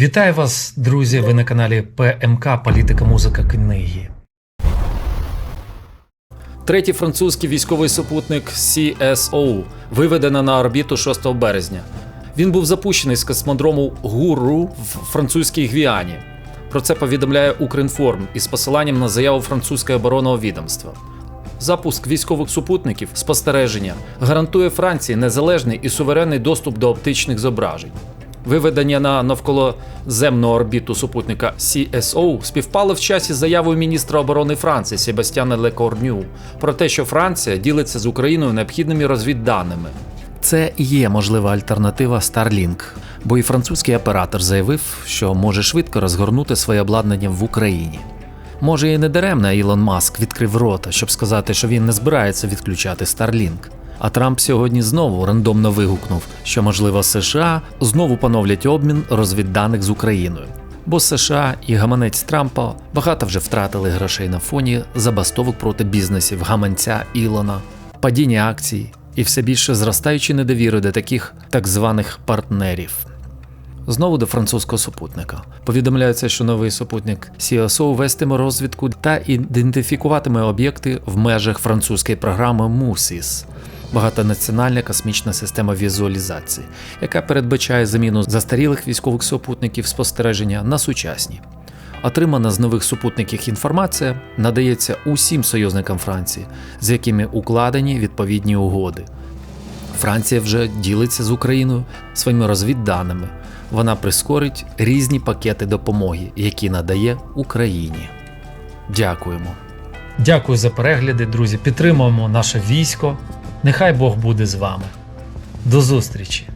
Вітаю вас, друзі! Ви на каналі ПМК Політика, музика, книги. Третій французький військовий супутник CSO виведено на орбіту 6 березня. Він був запущений з космодрому Гуру в французькій Гвіані. Про це повідомляє Укрінформ із посиланням на заяву французького оборонного відомства. Запуск військових супутників спостереження гарантує Франції незалежний і суверенний доступ до оптичних зображень. Виведення на навколоземну орбіту супутника CSO співпало в часі з заявою міністра оборони Франції Себастьяна Лекорню про те, що Франція ділиться з Україною необхідними розвідданими. Це є можлива альтернатива Starlink, бо і французький оператор заявив, що може швидко розгорнути своє обладнання в Україні. Може, і не даремно Ілон Маск відкрив рота, щоб сказати, що він не збирається відключати Starlink. А Трамп сьогодні знову рандомно вигукнув, що можливо США знову поновлять обмін розвідданих з Україною. Бо США і гаманець Трампа багато вже втратили грошей на фоні забастовок проти бізнесів гаманця Ілона, падіння акцій і все більше зростаючої недовіри до таких так званих партнерів. Знову до французького супутника. Повідомляється, що новий супутник CSO вестиме розвідку та ідентифікуватиме об'єкти в межах французької програми MUSIS – багатонаціональна космічна система візуалізації, яка передбачає заміну застарілих військових супутників спостереження на сучасні. Отримана з нових супутників інформація надається усім союзникам Франції, з якими укладені відповідні угоди. Франція вже ділиться з Україною своїми розвідданими. Вона прискорить різні пакети допомоги, які надає Україні. Дякуємо. Дякую за перегляди, друзі. Підтримуємо наше військо. Нехай Бог буде з вами. До зустрічі!